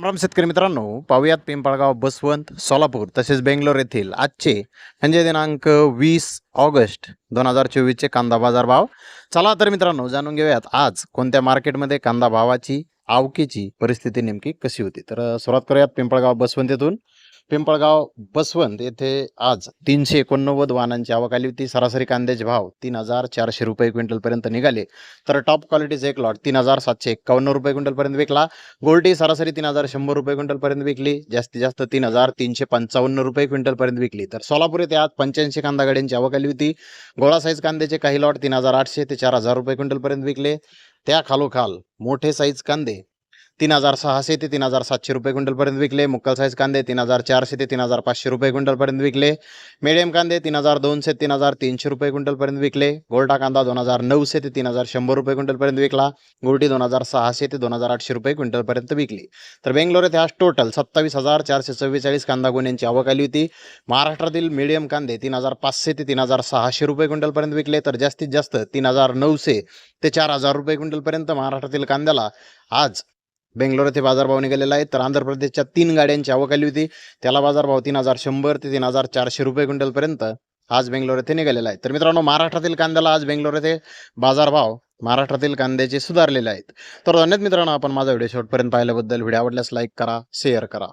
रामराम शेतकरी मित्रांनो पाहुयात पिंपळगाव बसवंत सोलापूर तसेच बेंगलोर येथील आजचे म्हणजे दिनांक वीस ऑगस्ट दोन हजार चोवीसचे कांदा बाजार भाव. चला तर मित्रांनो जाणून घेऊयात आज कोणत्या मार्केटमध्ये कांदा भावाची आवकीची परिस्थिती नेमकी कशी होती. तर सुरुवात करूयात पिंपळगाव बसवंत येथून. पिंपळगाव बसवंत येथे आज तीनशे एकोणनव्वद वाहनांची आवक आली होती. सरासरी कांद्याचे भाव तीन हजार चारशे रुपये क्विंटलपर्यंत निघाले. तर टॉप क्वालिटीचे एक लॉट तीन हजार सातशे एक्कावन्न रुपये क्विंटलपर्यंत विकला. गोल्टी सरासरी तीन हजार शंभर रुपये क्विंटलपर्यंत विकली. जास्तीत जास्त तीन हजार तीनशे पंचावन्न रुपये क्विंटलपर्यंत विकली. तर सोलापूर येथे आज पंच्याऐंशी कांदा गाड्यांची आवक आली होती. गोळा साईज कांद्याचे काही लॉट तीन हजार आठशे ते चार हजार रुपये क्विंटलपर्यंत विकले. त्या खालोखाल मोठे साईज कांदे तीन हजार सहाशे ते तीन हजार सातशे रुपये क्विंटलपर्यंत विकले मुक्कल साईज कांदे तीन हजार चारशे ते तीन हजार पाचशे रुपये क्विंटलपर्यंत विकले मिडियम कांदे तीन हजार दोनशे तीन हजार तीनशे रुपये क्विंटलपर्यंत विकले गोल्डा कांदा दोन हजार नऊशे ते तीन हजार शंभर रुपये क्विंटलपर्यंत विकला गोल्टी दोन हजार सहाशे ते दोन हजार आठशे रुपये क्विंटलपर्यंत विकली तर बेंगलोर येथे आज टोटल सत्तावीस हजार चारशे चव्वेचाळीस कांदा गुन्ह्यांची आवक आली होती महाराष्ट्रातील मिडियम कांदे तीन हजार पाचशे ते तीन हजार सहाशे रुपये क्विंटलपर्यंत विकले तर जास्तीत जास्त तीन हजार नऊशे ते चार हजार रुपये क्विंटलपर्यंत महाराष्ट्रातील कांद्याला आज बेंगलोर येथे बाजारभाव निघालेला आहे. तर आंध्र प्रदेशच्या तीन गाड्यांची आवक आली होती. त्याला बाजारभाव तीन हजार शंभर ते तीन हजार चारशे रुपये क्विंटलपर्यंत आज बेंगलोर येथे निघालेला आहे. तर मित्रांनो महाराष्ट्रातील कांद्याला आज बेंगलोर येथे बाजारभाव महाराष्ट्रातील कांद्याचे सुधारलेले आहेत. तर धन्यवाद मित्रांनो आपण माझा व्हिडिओ शेवटपर्यंत पाहिल्याबद्दल. व्हिडिओ आवडल्यास लाईक करा शेअर करा.